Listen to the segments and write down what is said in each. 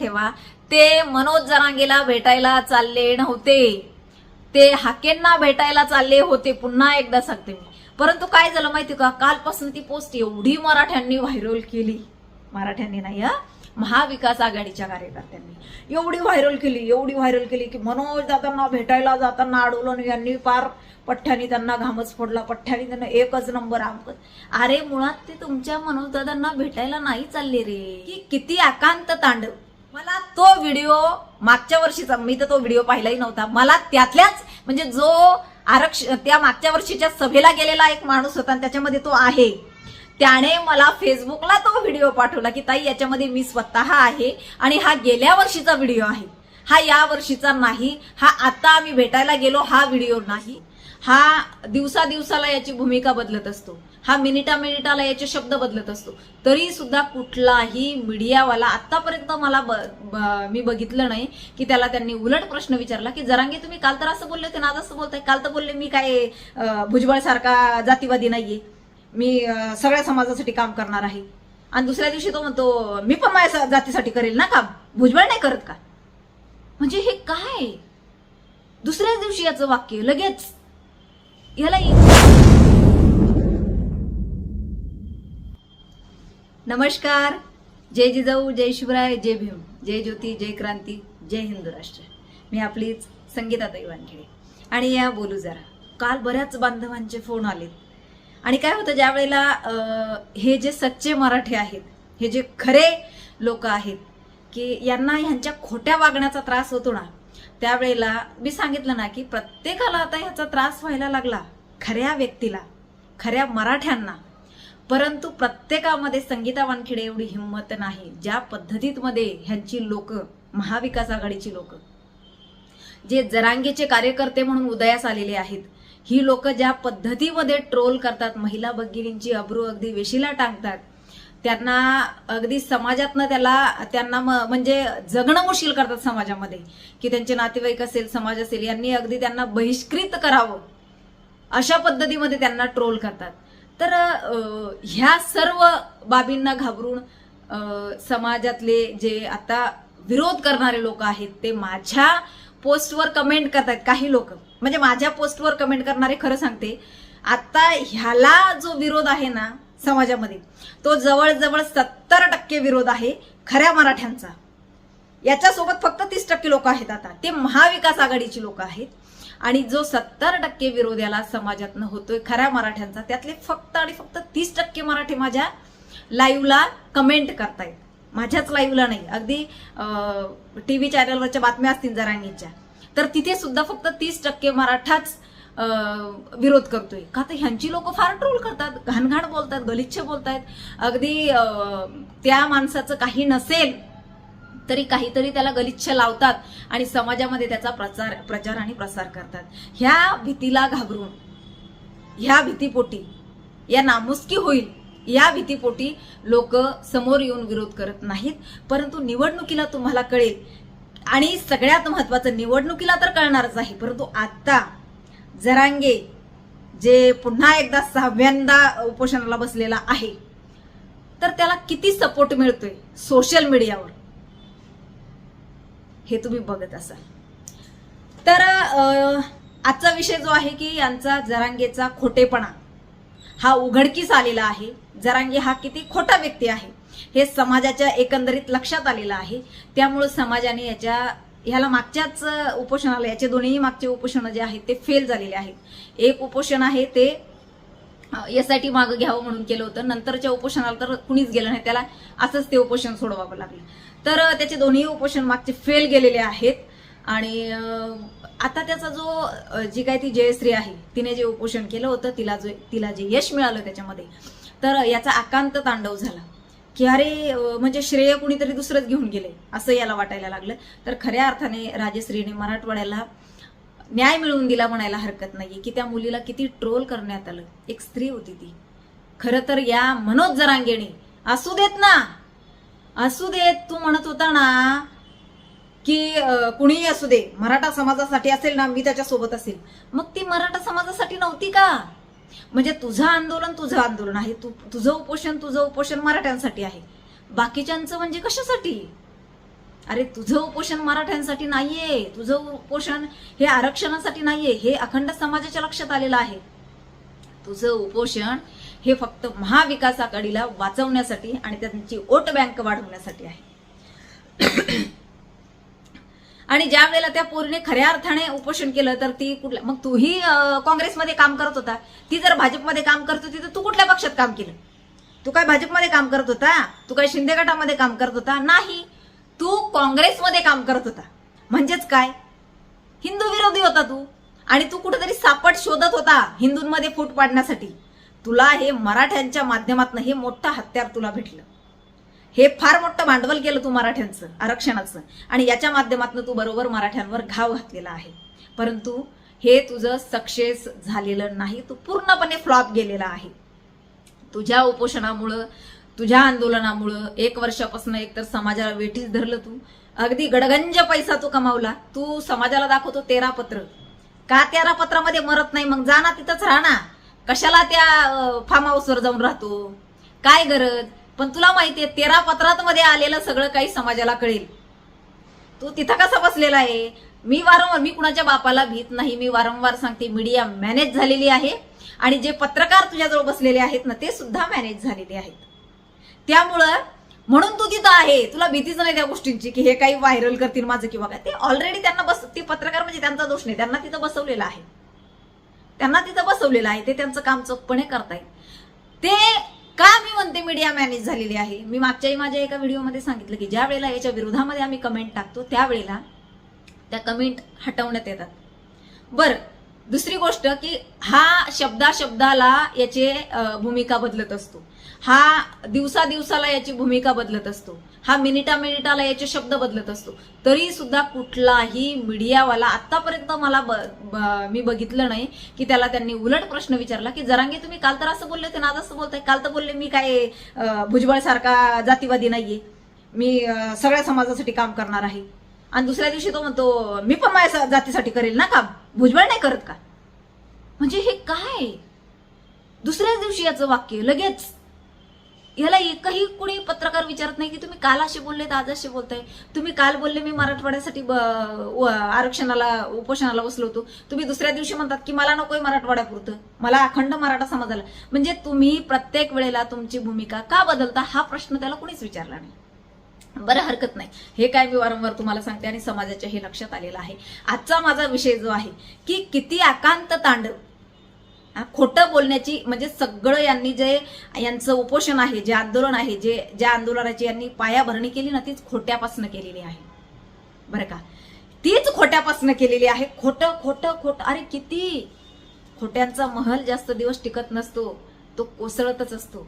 ठेवा. ते मनोज जरांगेला भेटायला चालले नव्हते. ते हाकेंना भेटायला चालले होते पुन्हा एकदा सांगते मी. परंतु काय झालं माहिती का? कालपासून ती पोस्ट एवढी मराठ्यांनी व्हायरल केली. मराठ्यांनी नाही हा? महाविकास आघाडीच्या कार्यकर्त्यांनी. एवढी व्हायरल केली एवढी व्हायरल केली की मनोज दादांना भेटायला जाताना अडवलं यांनी फार पठ्ठ्यानी त्यांना घामच फोडला. पठ्ठ्यानी त्यांना एकच नंबर आमक अरे मुळात ते तुमच्या मनोज दादांना भेटायला नाही चालले रे. की किती आकांत तांडव. मला तो व्हिडिओ मागच्या वर्षीचा मी तर तो व्हिडिओ पाहिलाही नव्हता. मला त्यातल्याच म्हणजे जो आरक्ष त्या मागच्या वर्षीच्या सभेला गेलेला एक माणूस होता आणि त्याच्यामध्ये तो आहे. त्याने मला फेसबुकला तो व्हिडिओ पाठवला की ताई याच्यामध्ये मी स्वतः आहे आणि हा गेल्या वर्षीचा व्हिडिओ आहे. हा या वर्षीचा नाही. हा आता आम्ही भेटायला गेलो हा व्हिडिओ नाही. हा दिवसा दिवसाला याची भूमिका बदलत असतो. हा मिनिटा मिनिटाला याचे शब्द बदलत असतो. तरी सुद्धा कुठलाही मीडियावाला आतापर्यंत मला ब, ब- मी बघितलं नाही की त्याला त्यांनी उलट प्रश्न विचारला की जरांगे तुम्ही काल तर असं बोलले होते ना आज असं बोलताय. काल तर बोलले मी काय भुजबळ सारखा जातीवादी नाहीये. मी सगळ्या समाजासाठी काम करणार आहे. आणि दुसऱ्या दिवशी तो म्हणतो मी पण माझ्या जातीसाठी करेल ना काम. भुजबळ नाही करत का? म्हणजे हे काय? दुसऱ्याच दिवशी याचं वाक्य लगेच याला नमस्कार. जय जिजाऊ जय शिवराय जय भीम. जय ज्योती जय क्रांती जय हिंदू राष्ट्र. मी आपलीच संगीताताई वानखेडे. आणि या बोलू जरा. काल बऱ्याच बांधवांचे फोन आलेत. आणि काय होतं ज्या वेळेला हे जे सच्चे मराठी आहेत हे जे खरे लोक आहेत की यांना ह्यांच्या खोट्या वागण्याचा त्रास होतो ना त्यावेळेला मी सांगितलं ना की प्रत्येकाला आता ह्याचा त्रास व्हायला लागला. खऱ्या व्यक्तीला खऱ्या मराठ्यांना परंतु प्रत्येकामध्ये संगीता वानखेडे एवढी हिंमत नाही ज्या पद्धतीमध्ये ह्यांची लोक महाविकास आघाडीची लोक जे जरांगेचे कार्यकर्ते म्हणून उदयास आलेले आहेत ही लोक ज्या पद्धतीमध्ये ट्रोल करतात महिला भगिनींची अब्रू अगदी वेशीला टांगतात त्यांना अगदी समाजातनं त्याला त्यांना म- म्हणजे जगणं मुशील करतात समाजामध्ये की त्यांचे नातेवाईक असेल समाज असेल यांनी अगदी त्यांना बहिष्कृत करावं अशा पद्धतीमध्ये त्यांना ट्रोल करतात. तर ह्या सर्व बाबींना घाबरून समाजातले जे आता विरोध करणारे लोक आहेत ते माझ्या पोस्टवर कमेंट करतात काही लोक. म्हणजे माझ्या पोस्टवर कमेंट करणारे खरं सांगते आता ह्याला जो विरोध आहे ना समाजामध्ये तो जवळजवळ सत्तर टक्के विरोध आहे खऱ्या मराठ्यांचा. याच्यासोबत फक्त तीस टक्के लोक आहेत आता. ते महाविकास आघाडीची लोक आहेत. आणि जो सत्तर टक्के विरोध याला समाजातनं होतोय खऱ्या मराठ्यांचा त्यातले फक्त आणि फक्त तीस टक्के मराठी माझ्या लाईव्हला कमेंट करतायत. माझ्याच लाईव्हला नाही अगदी टी व्ही चॅनलवरच्या बातम्या असतील जरांगीच्या. तर तिथे सुद्धा फक्त तीस टक्के मराठाच विरोध करतोय. का तर ह्यांची लोक फार ट्रोल करतात घाणघाण बोलतात गलिच्छ बोलतायत. अगदी त्या माणसाचं काही नसेल तरी काहीतरी त्याला गलिच्छ लावतात आणि समाजामध्ये त्याचा प्रचार प्रचार आणि प्रसार करतात. ह्या भीतीला घाबरून ह्या भीतीपोटी या नामुस्की होईल या भीतीपोटी लोक समोर येऊन विरोध करत नाहीत. परंतु निवडणुकीला तुम्हाला कळेल आणि सगळ्यात महत्वाचं निवडणुकीला तर कळणारच आहे परंतु आता जरांगे जे पुन्हा एकदा सहाव्यांदा उपोषणाला बसलेला आहे तर त्याला किती सपोर्ट मिळतोय सोशल मीडियावर हे तुम्ही बघत असाल. तर आजचा विषय जो आहे की यांचा जरांगेचा खोटेपणा. हा उघडकीस आलेला आहे. जरांगे हा किती खोटा व्यक्ती आहे हे समाजाच्या एकंदरीत लक्षात आलेलं आहे. त्यामुळे समाजाने याच्या ह्याला मागच्याच उपोषणाला याचे दोन्ही मागचे उपोषण जे आहेत ते फेल झालेले आहेत. एक उपोषण आहे ते एस आय टी मागं घ्यावं म्हणून केलं होतं. नंतरच्या उपोषणाला तर कुणीच गेलं नाही. त्याला असंच ते उपोषण सोडवावं लागलं. तर त्याचे दोन्ही उपोषण मागचे फेल गेलेले आहेत. आणि आता त्याचा जो जी काय ती जयश्री आहे तिने जे उपोषण केलं होतं तिला जो तिला जे यश मिळालं त्याच्यामध्ये तर याचा आकांत तांडव झाला. की अरे म्हणजे श्रेय कुणीतरी दुसरंच घेऊन गेले असं याला वाटायला लागलं. तर खऱ्या अर्थाने राजश्रीने मराठवाड्याला न्याय मिळवून दिला म्हणायला हरकत नाही की त्या मुलीला किती ट्रोल करण्यात आलं. एक स्त्री होती ती. खरं तर या मनोज जरांगेने असू देत ना! असू दे तू म्हणत होता ना की कुणीही असू दे मराठा समाजासाठी असेल ना मी त्याच्यासोबत असेल. मग ती मराठा समाजासाठी नव्हती का? म्हणजे तुझं आंदोलन तुझं आंदोलन आहे. तू तुझं उपोषण तुझं उपोषण मराठ्यांसाठी आहे. बाकीच्यांचं म्हणजे कशासाठी? अरे तुझं उपोषण मराठ्यांसाठी नाहीये. तुझं उपोषण हे आरक्षणासाठी नाहीये. हे अखंड समाजाच्या लक्षात आलेलं आहे. तुझं उपोषण हे फक्त महाविकास आघाडीला वाचवण्यासाठी आणि त्यांची वोट बँक वाढवण्यासाठी आहे. आणि ज्या वेळेला त्या पोरीने खऱ्या अर्थाने उपोषण केलं तर ती कुठल्या मग तूही काँग्रेसमध्ये काम करत होता. ती जर भाजपमध्ये काम करत होती तर तू कुठल्या पक्षात काम केलं? तू काय भाजपमध्ये काम करत होता? तू काय शिंदे गटामध्ये काम करत होता? नाही. तू काँग्रेसमध्ये काम करत होता. म्हणजेच काय? हिंदू विरोधी होता तू. आणि तू कुठेतरी सापट शोधत होता हिंदूंमध्ये फूट पाडण्यासाठी. तुला हे मराठ्यांच्या माध्यमातून हे मोठं हत्यार तुला भेटलं. हे फार मोठं भांडवल केलं तू मराठ्यांचं आरक्षणाचं. आणि याच्या माध्यमातून तू बरोबर मराठ्यांवर घाव घातलेला आहे. परंतु हे तुझं सक्सेस झालेलं नाही तू पूर्णपणे फ्लॉप गेलेला आहे. तुझ्या उपोषणामुळं तुझ्या आंदोलनामुळं एक वर्षापासून एकतर समाजाला वेठीच धरलं तू. अगदी गडगंज पैसा तू कमावला. तू समाजाला दाखवतो तेरा पत्र. का तेरा पत्रामध्ये मरत नाही? मग जा ना तिथंच राहा ना. कशाला त्या फार्म हाऊसवर जाऊन राहतो? काय गरज? पण तुला माहितीये तेरा पत्रात मध्ये आलेलं सगळं काही समाजाला कळेल. तू तिथं कसा बसलेला आहे? मी वारंवार मी कुणाच्या बापाला भीत नाही मी वारंवार सांगते मीडिया मॅनेज झालेली आहे. आणि जे पत्रकार तुझ्याजवळ बसलेले आहेत ना ते सुद्धा मॅनेज झालेले आहेत. त्यामुळं म्हणून तू तिथं आहे. तुला भीतीच नाही त्या गोष्टींची की हे काही व्हायरल करतील माझं किंवा काय. ते ऑलरेडी त्यांना बस ते पत्रकार म्हणजे त्यांचा दोष नाही. त्यांना तिथं बसवलेलं आहे. त्यांना तिथं बसवलेलं आहे ते त्यांचं काम चोखपणे करतायत. ते का मी म्हणते मीडिया मॅनेज झालेली आहे? मी मागच्याही माझ्या एका व्हिडिओमध्ये सांगितलं की ज्या वेळेला याच्या विरोधामध्ये आम्ही कमेंट टाकतो त्यावेळेला त्या कमेंट हटवण्यात येतात. बरं दुसरी गोष्ट की हा शब्दा शब्दाला याचे भूमिका बदलत असतो. हा दिवसा दिवसाला याची भूमिका बदलत असतो. हा मिनिटा मिनिटाला याचे शब्द बदलत असतो. तरी सुद्धा कुठलाही मीडियावाला आतापर्यंत मला ब, ब- मी बघितलं नाही की त्याला त्यांनी उलट प्रश्न विचारला की जरांगे तुम्ही काल तर असं बोलले होते ना आज असं बोलताय. काल तर बोलले मी काय भुजबळ सारखा जातीवादी नाहीये. मी सगळ्या समाजासाठी काम करणार आहे. आणि दुसऱ्या दिवशी तो म्हणतो मी पण माझ्या जातीसाठी करेल ना काम. भुजबळ नाही करत का? म्हणजे हे काय? दुसऱ्याच दिवशी याचं वाक्य लगेच याला एकही कुणी पत्रकार विचारत नाही की तुम्ही काल असे बोलले तर आज असे बोलताय. तुम्ही काल बोलले मी मराठवाड्यासाठी ब- व- आरक्षणाला उपोषणाला बसलो होतो. तुम्ही दुसऱ्या दिवशी म्हणतात की मला नकोय मराठवाड्यापुरतं मला अखंड मराठा समाजाला म्हणजे तुम्ही प्रत्येक वेळेला तुमची भूमिका का बदलता हा प्रश्न त्याला कुणीच विचारला नाही. बरं हरकत नाही. हे काय मी वारंवार तुम्हाला सांगते आणि समाजाच्या हे लक्षात आलेलं आहे. आजचा माझा विषय जो आहे की किती आकांत तांडव खोटं बोलण्याची म्हणजे सगळं यांनी जे यांचं उपोषण आहे जे आंदोलन आहे जे ज्या आंदोलनाची यांनी पायाभरणी केली ना तीच खोट्यापासून केलेली आहे. बरं का? तीच खोट्यापासून केलेली आहे. खोटं खोटं खोटं. अरे किती? खोट्यांचा महल जास्त दिवस टिकत नसतो. तो कोसळतच असतो.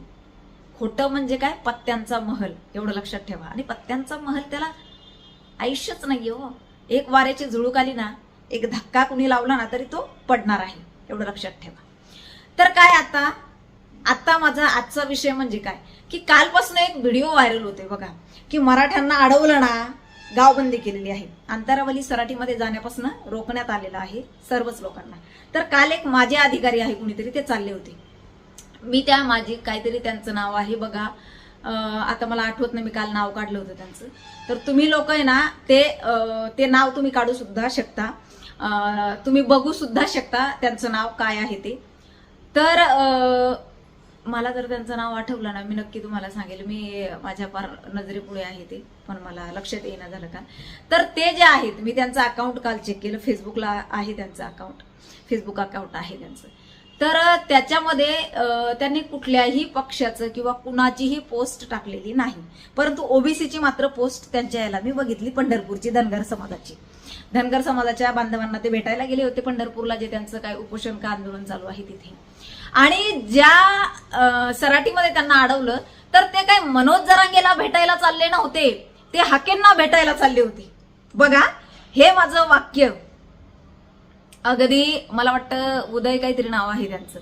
खोटं म्हणजे काय? पत्त्यांचा महल. एवढं लक्षात ठेवा. आणि पत्त्यांचा महल त्याला आयुष्यच नाही हो. एक वाऱ्याची झुळूक आली ना एक धक्का कुणी लावला ना तरी तो पडणार आहे. एवढं लक्षात ठेवा. तर काय आता? आता माझा आजचा विषय म्हणजे काय? की कालपासून एक व्हिडिओ व्हायरल होते बघा. की मराठ्यांना अडवलं ना गावबंदी केलेली आहे. अंतरावली सराटीमध्ये जाण्यापासून रोखण्यात आलेलं आहे सर्वच लोकांना. तर काल एक माझे अधिकारी आहे कुणीतरी ते चालले होते. मी त्या माझी काहीतरी त्यांचं नाव आहे बघा. आता मला आठवत नाही मी काल नाव काढलं होतं त्यांचं. तर तुम्ही लोक आहे ना ते ते नाव तुम्ही काढू सुद्धा शकता. तुम्ही बघू सुद्धा शकता त्यांचं नाव काय आहे ते. तर मला जर त्यांचं नाव आठवलं ना मी नक्की तुम्हाला सांगेल. मी माझ्या फार नजरेपुढे आहे ते पण मला लक्षात येईना झालं का? तर ते जे आहेत मी त्यांचं अकाउंट काल चेक केलं. फेसबुकला आहे त्यांचं अकाउंट फेसबुक अकाउंट आहे त्यांचं. तर त्याच्यामध्ये त्यांनी कुठल्याही पक्षाचं किंवा कुणाचीही पोस्ट टाकलेली नाही. परंतु ओबीसीची मात्र पोस्ट त्यांच्या याला मी बघितली पंढरपूरची धनगर समाजाची. धनगर समाजाच्या बांधवांना ते भेटायला गेले होते पंढरपूरला जे त्यांचं काय उपोषण का आंदोलन चालू आहे तिथे. आणि ज्या सराठीमध्ये सराटीमध्ये त्यांना अडवलं तर ते काय मनोज जरांगेला भेटायला चालले नव्हते ते हाकेंना भेटायला चालले होते. बघा हे माझं वाक्य. अगदी मला वाटतं उदय काहीतरी नाव आहे त्यांचं.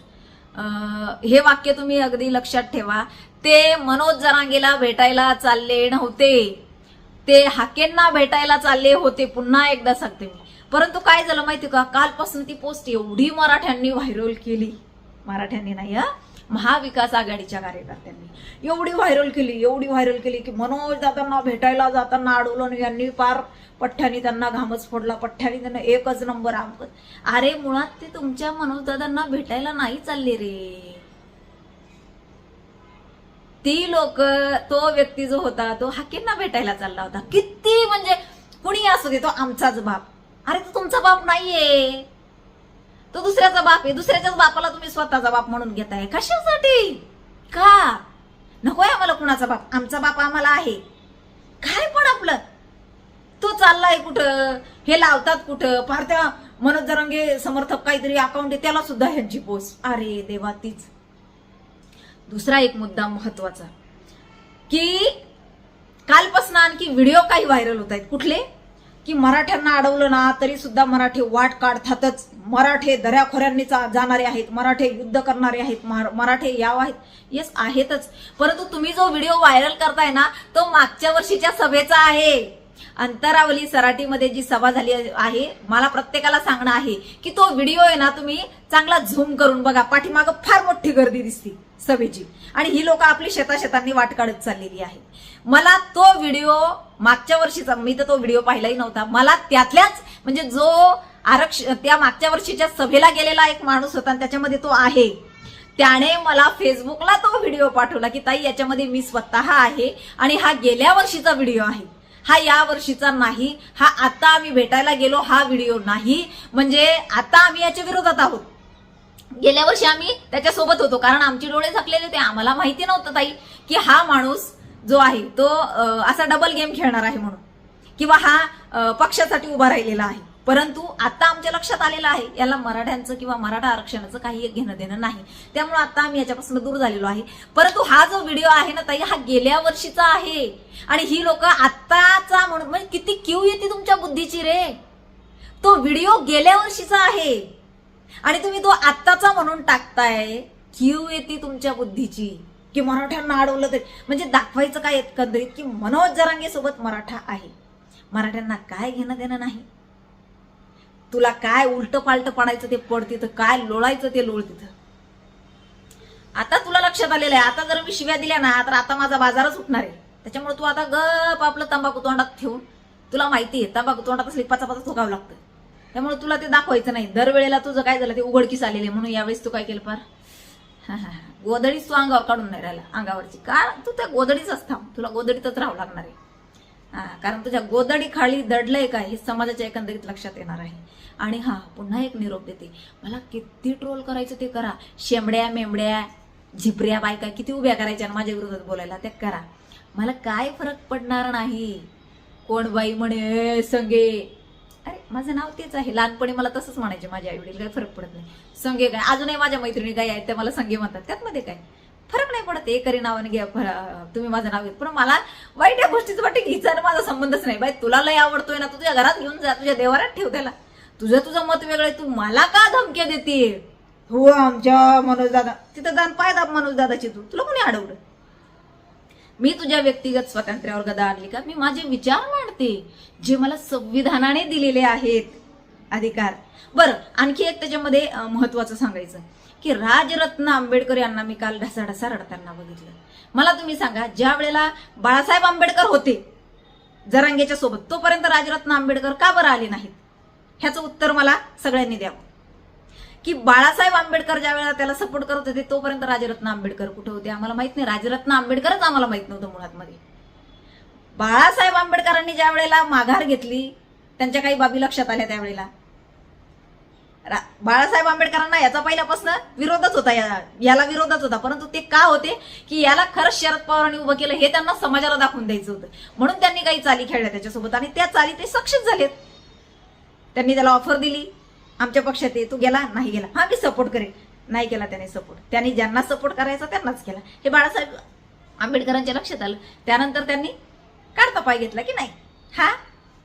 हे वाक्य तुम्ही अगदी लक्षात ठेवा. ते मनोज जरांगेला भेटायला चालले नव्हते. ते हाकेंना भेटायला चालले होते पुन्हा एकदा सांगते मी. परंतु काय झालं माहिती का? कालपासून ती पोस्ट एवढी मराठ्यांनी व्हायरल केली. मराठ्यांनी नाही हा? महाविकास आघाडीच्या कार्यकर्त्यांनी. एवढी व्हायरल केली एवढी व्हायरल केली की मनोज दादांना भेटायला जाताना अडवलं यांनी फार पठ्ठ्यानी त्यांना घामच फोडला. पठ्ठ्यानी त्यांना एकच नंबर आमकत अरे मुळात ते तुमच्या मनोज दादांना भेटायला नाही चालले रे. ती लोक तो व्यक्ती जो होता तो हाकींना भेटायला चालला होता. किती म्हणजे कुणी असू दे तो आमचाच बाप. अरे तो तुमचा बाप नाहीये. तो दुसऱ्याचा बाप आहे. दुसऱ्याच्याच बापाला तुम्ही स्वतःचा बाप म्हणून घेताय कशासाठी? का? नकोय आम्हाला कुणाचा बाप. आमचा बाप आम्हाला आहे. काय पण आपलं. तो चाललाय कुठं? हे लावतात कुठं? फार त्या मनोज जरंगे समर्थक काहीतरी अकाउंट आहे त्याला सुद्धा ह्यांची पोस्ट अरे देवा तीच. दुसरा एक मुद्दा महत्त्वाचा. की कालपासून आणखी व्हिडिओ काही व्हायरल होत आहेत. कुठले? की मराठ्यांना अडवलं ना तरी सुद्धा मराठी वाट काढतातच. मराठे दऱ्याखोऱ्यांनी जाणारे आहेत मराठे युद्ध करणारे आहेत मराठे याव आहेत. येस आहेतच. परंतु तुम्ही जो व्हिडिओ व्हायरल करताय ना तो मागच्या वर्षीच्या सभेचा आहे. अंतरावली सराटीमध्ये जी सभा झाली आहे मला प्रत्येकाला सांगणं आहे की तो व्हिडिओ आहे ना तुम्ही चांगला झूम करून बघा. पाठीमागं फार मोठी गर्दी दिसती सभेची. आणि ही लोक आपली शेताशेतांनी वाट काढत चाललेली आहे मला तो व्हिडिओ मागच्या वर्षीचा मी तर तो व्हिडिओ पाहिलाही नव्हता. मला त्यातल्याच म्हणजे जो आरक्ष त्या मागच्या वर्षीच्या सभेला गेलेला एक माणूस होता आणि त्याच्यामध्ये तो आहे. त्याने मला फेसबुकला तो व्हिडिओ पाठवला की ताई याच्यामध्ये मी स्वतः आहे आणि हा गेल्या वर्षीचा व्हिडिओ आहे. हा या वर्षीचा नाही. हा आता आम्ही भेटायला गेलो हा व्हिडिओ नाही. म्हणजे आता आम्ही याच्या विरोधात आहोत. गेल्या वर्षी आम्ही त्याच्यासोबत होतो कारण आमचे डोळे झाकलेले होते. आम्हाला माहिती नव्हतं ताई की हा माणूस जो आहे तो असा डबल गेम खेळणार आहे म्हणून. किंवा हा पक्षासाठी उभा राहिलेला आहे. परंतु आता आमच्या लक्षात आलेलं आहे याला मराठ्यांचं किंवा मराठा आरक्षणाचं काही घेणं देणं नाही. त्यामुळे आता आम्ही याच्यापासून दूर झालेलो आहे. परंतु हा जो व्हिडिओ आहे ना ताई हा गेल्या वर्षीचा आहे. आणि ही लोक आत्ताचा म्हणून म्हणजे किती क्यू येते तुमच्या बुद्धीची रे? तो व्हिडिओ गेल्या वर्षीचा आहे. आणि तुम्ही तो आत्ताचा म्हणून टाकताय. क्यू येते तुमच्या बुद्धीची. की मराठ्यांना अडवलं तरी. म्हणजे दाखवायचं काय एकंदरीत की मनोज जरांगे सोबत मराठा आहे. मराठ्यांना काय घेणं देणं नाही. तुला काय उलट पालट पडायचं ते पड तिथं काय लोळायचं ते लोळ तिथं. आता तुला लक्षात आलेलं आहे. आता जर मी शिव्या दिल्या ना तर आता माझा बाजारच उठणार आहे. त्याच्यामुळे तू आता गप आपलं तंबाखू तोंडात ठेवून तुला माहिती आहे तंबाखू तोंडात असली पाचा पाचा थोकावं लागतं. त्यामुळे तुला ते दाखवायचं नाही. दरवेळेला तुझं काय झालं ते उघडकीस आलेले आहे. म्हणून यावेळेस तू काय केलं फार हा, हा, हा. गोधडीच तू अंगावर काढून नाही राहिला अंगावरची. का तू त्या गोधडीचाच असता. तुला गोधडीतच राहावं लागणार आहे. हा कारण तुझ्या गोदडी खाली दडलंय काय हे समाजाच्या एकंदरीत लक्षात येणार आहे. आणि हा पुन्हा एक निरोप देते. मला किती ट्रोल करायचं ते करा. शेंबड्या मेंबड्या झिपऱ्या बायका किती उभ्या करायच्या आणि माझ्या विरोधात बोलायला त्या करा. मला काय फरक पडणार नाही. कोण बाई म्हणे संगे माझं नाव तेच आहे. लहानपणी मला तसंच म्हणायचे माझे आई वडील फरक पडत नाही. संगे काय? अजूनही माझ्या मैत्रिणी काही आहेत त्या मला संगे म्हणतात. त्यातमध्ये काय? फरक नाही पडत. एकरी नावाने घ्या तुम्ही माझं नाव घेत. पण मला वाईट या गोष्टीचं वाटतं की हिचा माझा संबंधच नाही. बाई तुला लय आवडतोय ना तू तुझ्या घरात घेऊन जा तुझ्या देवारात ठेव त्याला. तुझं तुझं मत वेगळं आहे. तू मला का धमक्या देते? हो आमच्या मनोज दादा. तिथं जाण पाय दाब मनोज दादाची तू. तुला कोणी अडवलं? मी तुझ्या व्यक्तिगत स्वातंत्र्यावर गदा आणली का? मी माझे विचार मांडते जे मला संविधानाने दिलेले आहेत. अधिकार. बरं आणखी एक त्याच्यामध्ये महत्वाचं सांगायचं. की राजरत्न आंबेडकर यांना मी काल ढसाढसा रडताना बघितलं. मला तुम्ही सांगा ज्या वेळेला बाळासाहेब आंबेडकर होते जरांगेच्या सोबत तोपर्यंत राजरत्न आंबेडकर का बरं आले नाहीत? ह्याचं उत्तर मला सगळ्यांनी द्यावं. की बाळासाहेब आंबेडकर ज्या वेळेला त्याला सपोर्ट करत होते तोपर्यंत राजरत्न आंबेडकर कुठे होते? आम्हाला माहीत नाही. राजरत्न आंबेडकरच आम्हाला माहीत नव्हतं मुळात मध्ये बाळासाहेब आंबेडकरांनी ज्या वेळेला माघार घेतली त्यांच्या काही बाबी लक्षात आल्या त्यावेळेला रा- बाळासाहेब आंबेडकरांना याचा पहिल्यापासून विरोधच होता या- याला विरोधच होता. परंतु ते का होते? की याला खरंच शरद पवारांनी उभं केलं हे त्यांना समाजाला दाखवून द्यायचं होतं. म्हणून त्यांनी काही चाली खेळल्या त्याच्यासोबत आणि त्या चाली ते सक्षम झालेत. त्यांनी त्याला ऑफर दिली. आमच्या पक्षात ये तू गेला नाही गेला. हा मी सपोर्ट करेन. नाही केला त्याने सपोर्ट त्यांनी ज्यांना सपोर्ट करायचा त्यांनाच केला. हे बाळासाहेब आंबेडकरांच्या लक्षात आलं. त्यानंतर त्यांनी काढता पाय घेतला की नाही? हा?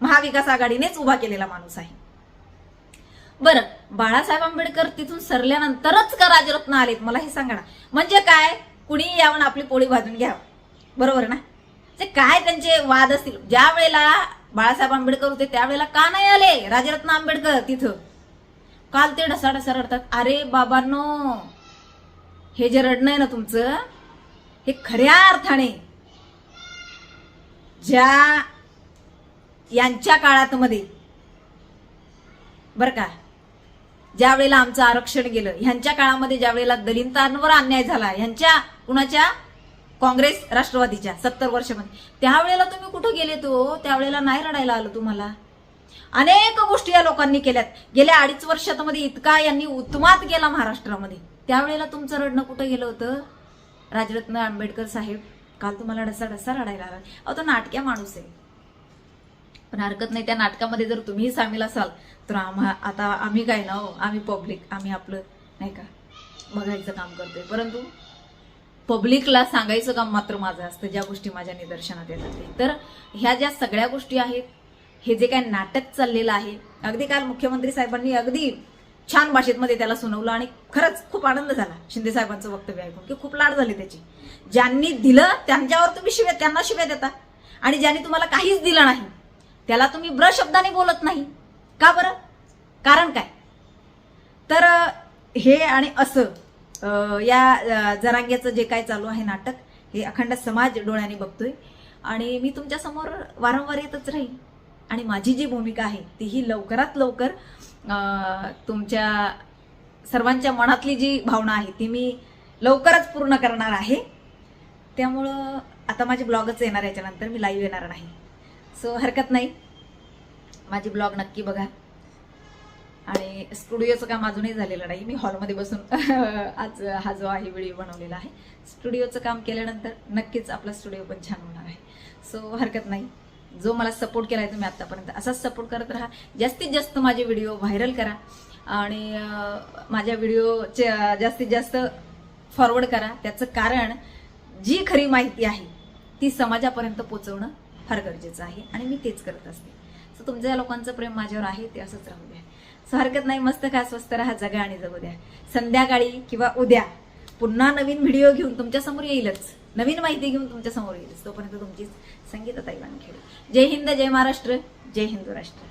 महाविकास आघाडीनेच उभा केलेला माणूस आहे. बरं बाळासाहेब आंबेडकर तिथून सरल्यानंतरच का राजरत्न आलेत? मला हे सांगा ना. म्हणजे काय? कुणी यावून आपली पोळी भाजून घ्यावं? बरोबर ना? ते काय त्यांचे वाद असतील? ज्या वेळेला बाळासाहेब आंबेडकर होते त्यावेळेला का नाही आले राजरत्न आंबेडकर तिथं? काल ते ढसाढसा रडतात. अरे बाबांनो हे जे रडणं आहे ना तुमचं हे खऱ्या अर्थाने ज्या यांच्या काळात मध्ये बर का ज्या वेळेला आमचं आरक्षण गेलं ह्यांच्या काळामध्ये ज्या वेळेला दलितांवर अन्याय झाला ह्यांच्या कुणाच्या? काँग्रेस राष्ट्रवादीच्या सत्तर वर्षामध्ये. त्यावेळेला तुम्ही कुठं गेले तो हो? त्यावेळेला नाही रडायला आलं तुम्हाला? अनेक गोष्टी या लोकांनी केल्यात. गेल्या अडीच वर्षामध्ये इतका यांनी उत्मात गेला महाराष्ट्रामध्ये. त्यावेळेला तुमचं रडणं कुठं गेलं होतं? राजरत्न आंबेडकर साहेब काल तुम्हाला डसा डसा रडायला आला. अहो तो नाटक्या माणूस आहे. पण हरकत नाही त्या नाटकामध्ये जर तुम्ही सामील असाल तर आम्हा आता आम्ही काय ना हो, आम्ही पब्लिक आम्ही आपलं नाही का? बघायचं काम करतोय. परंतु पब्लिकला सांगायचं काम मात्र माझं असतं ज्या गोष्टी माझ्या निदर्शनात येतात तर ह्या ज्या सगळ्या गोष्टी आहेत हे जे काय नाटक चाललेलं आहे अगदी काल मुख्यमंत्री साहेबांनी अगदी छान भाषेतमध्ये त्याला सुनावलं आणि खरंच खूप आनंद झाला शिंदे साहेबांचं वक्तव्य ऐकून की खूप लाड झाली त्याची. ज्यांनी दिलं त्यांच्यावर तुम्ही शिव्या त्यांना शिव्या देता. आणि ज्यांनी तुम्हाला काहीच दिलं नाही त्याला तुम्ही ब्र शब्दाने बोलत नाही. का बरं? कारण काय? तर हे आणि असं या जरांग्याचं जे काय चालू आहे नाटक हे अखंड समाज डोळ्याने बघतोय. आणि मी तुमच्यासमोर वारंवार येतच राहील आणि माझी जी भूमिका आहे तीही लवकरात लवकर तुमच्या सर्वांच्या मनातली जी भावना आहे ती मी लवकरच पूर्ण करणार आहे. त्यामुळं आता माझे ब्लॉगच येणार याच्यानंतर मी लाईव्ह येणार नाही. सो हरकत नाही. माझी ब्लॉग नक्की बघा. आणि स्टुडिओचं काम अजूनही झालेलं नाही. मी हॉलमध्ये बसून आज हा जो आहे व्हिडिओ बनवलेला आहे स्टुडिओचं काम केल्यानंतर नक्कीच आपला स्टुडिओ पण छान होणार आहे. सो हरकत नाही. जो मला सपोर्ट केला आहे तुम्ही आतापर्यंत असाच सपोर्ट करत राहा. जास्तीत जास्त माझे व्हिडिओ व्हायरल करा. आणि माझ्या व्हिडिओचे जास्तीत जास्त फॉरवर्ड करा. त्याचं कारण जी खरी माहिती आहे ती समाजापर्यंत पोचवणं फार गरजेचं आहे. आणि मी तेच करत असते. सो तुमच्या या लोकांचं प्रेम माझ्यावर आहे ते असंच राहू द्या. सो हरकत नाही. मस्त खा स्वस्त राहा जगा आणि जगू द्या. संध्याकाळी किंवा उद्या पुन्हा नवीन व्हिडिओ घेऊन तुमच्यासमोर येईलच. नवीन माहिती घेऊन तुमच्यासमोर येईलच. तोपर्यंत तुमची संगीत ताईवान खेळ. जय हिंद जय महाराष्ट्र जय हिंदू राष्ट्र.